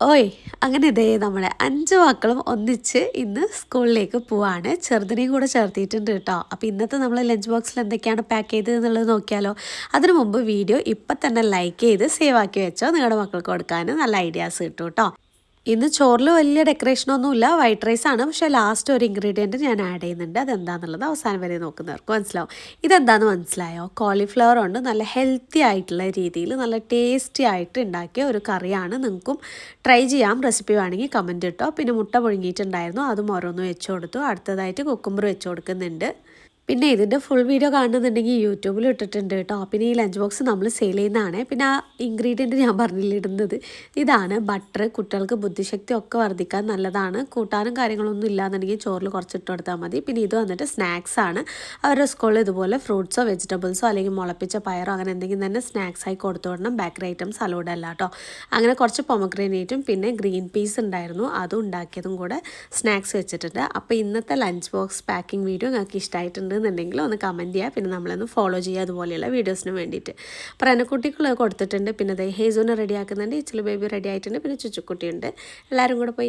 ഓയ് അങ്ങനെ ഇതേ നമ്മുടെ അഞ്ച് മക്കളും ഒന്നിച്ച് ഇന്ന് സ്കൂളിലേക്ക് പോവാണ്. ചെറുതിനെയും കൂടെ ചേർത്തിയിട്ടുണ്ട് കേട്ടോ അപ്പോൾ ഇന്നത്തെ നമ്മൾ ലഞ്ച് ബോക്സിൽ എന്തൊക്കെയാണ് പാക്ക് ചെയ്തത് എന്നുള്ളത് നോക്കിയാലോ. അതിനു മുമ്പ് വീഡിയോ ഇപ്പം തന്നെ ലൈക്ക് ചെയ്ത് സേവ് ആക്കി വെച്ചോ. നിങ്ങളുടെ മക്കൾക്ക് കൊടുക്കാൻ നല്ല ഐഡിയാസ് കിട്ടും കേട്ടോ ഇന്ന് ചോറിൽ വലിയ ഡെക്കറേഷൻ ഡെക്കറേഷനൊന്നുമില്ല വൈറ്റ് റൈസ് ആണ്. പക്ഷേ ലാസ്റ്റ് ഒരു ഇൻഗ്രീഡിയന്റ് ഞാൻ ആഡ് ചെയ്യുന്നുണ്ട്. അതെന്താണെന്നുള്ളത് അവസാനം വരെ നോക്കുന്നവർക്ക് മനസ്സിലാവും. ഇതെന്താണെന്ന് മനസ്സിലായോ? കോളിഫ്ലവർ കൊണ്ട് നല്ല ഹെൽത്തി ആയിട്ടുള്ള രീതിയിൽ നല്ല ടേസ്റ്റി ആയിട്ട് ഉണ്ടാക്കിയ ഒരു കറിയാണ്. നിങ്ങൾക്കും ട്രൈ ചെയ്യാം. റെസിപ്പി വേണമെങ്കിൽ കമന്റ് ഇട്ടോ. പിന്നെ മുട്ട പുഴുങ്ങിയിട്ടുണ്ടായിരുന്നു. അതും ഓരോന്ന് വെച്ച് കൊടുത്തു. അടുത്തതായിട്ട് കുക്കുമ്പർ വെച്ച് കൊടുക്കുന്നുണ്ട്. പിന്നെ ഇതിന്റെ ഫുൾ വീഡിയോ കാണുന്നുണ്ടെങ്കിൽ യൂട്യൂബിൽ ഇട്ടിട്ടുണ്ട് കേട്ടോ. പിന്നെ ഈ ലഞ്ച് ബോക്സ് നമ്മൾ സെയിൽ ചെയ്യുന്നതാണ്. പിന്നെ ആ ഇൻഗ്രീഡിയന്റ് ഞാൻ പറഞ്ഞില്ല ഇടുന്നത്. ഇതാണ് ബട്ടർ കുട്ടികൾക്ക് ബുദ്ധിശക്തി ഒക്കെ വർദ്ധിക്കാൻ നല്ലതാണ്. കൂട്ടാനും കാര്യങ്ങളൊന്നും ഇല്ലാന്നുണ്ടെങ്കിൽ ചോറിൽ കുറച്ച് ഇട്ട് കൊടുത്താൽ മതി. പിന്നെ ഇത് വന്നിട്ട് സ്നാക്സ് ആണ്. അവരുടെ സ്കൂളിൽ ഇതുപോലെ ഫ്രൂട്ട്സോ വെജിറ്റബിൾസോ അല്ലെങ്കിൽ മുളപ്പിച്ച പയറോ അങ്ങനെ എന്തെങ്കിലും തന്നെ സ്നാക്സ് ആയി കൊടുത്തു വിടണം. ബേക്കറി ഐറ്റംസ് അലോഡ് അല്ല കേട്ടോ. അങ്ങനെ കുറച്ച് പൊമഗ്രനേറ്റും പിന്നെ ഗ്രീൻ പീസ് ഉണ്ടായിരുന്നു. അതും ഉണ്ടാക്കിയതും കൂടെ സ്നാക്സ് വെച്ചിട്ടുണ്ട്. അപ്പോൾ ഇന്നത്തെ ലഞ്ച് ബോക്സ് പാക്കിംഗ് വീഡിയോ നിങ്ങൾക്ക് ഇഷ്ടമായിട്ടുണ്ട്. എന്നുണ്ടെങ്കിൽ ഒന്ന് കമന്റ് ചെയ്യുക പിന്നെ നമ്മളൊന്ന് ഫോളോ ചെയ്യുക അതുപോലെയുള്ള വീഡിയോസിന് വേണ്ടിയിട്ട്. പ്രനക്കുട്ടിക്കുള്ള കൊടുത്തിട്ടുണ്ട്. പിന്നെ അതേ ഹേസൂനെ റെഡി ആക്കുന്നുണ്ട്. ഇച്ചിലി ബേബി റെഡി ആയിട്ടുണ്ട്. പിന്നെ ചുച്ചുക്കുട്ടിയുണ്ട്. എല്ലാവരും കൂടെ പോയി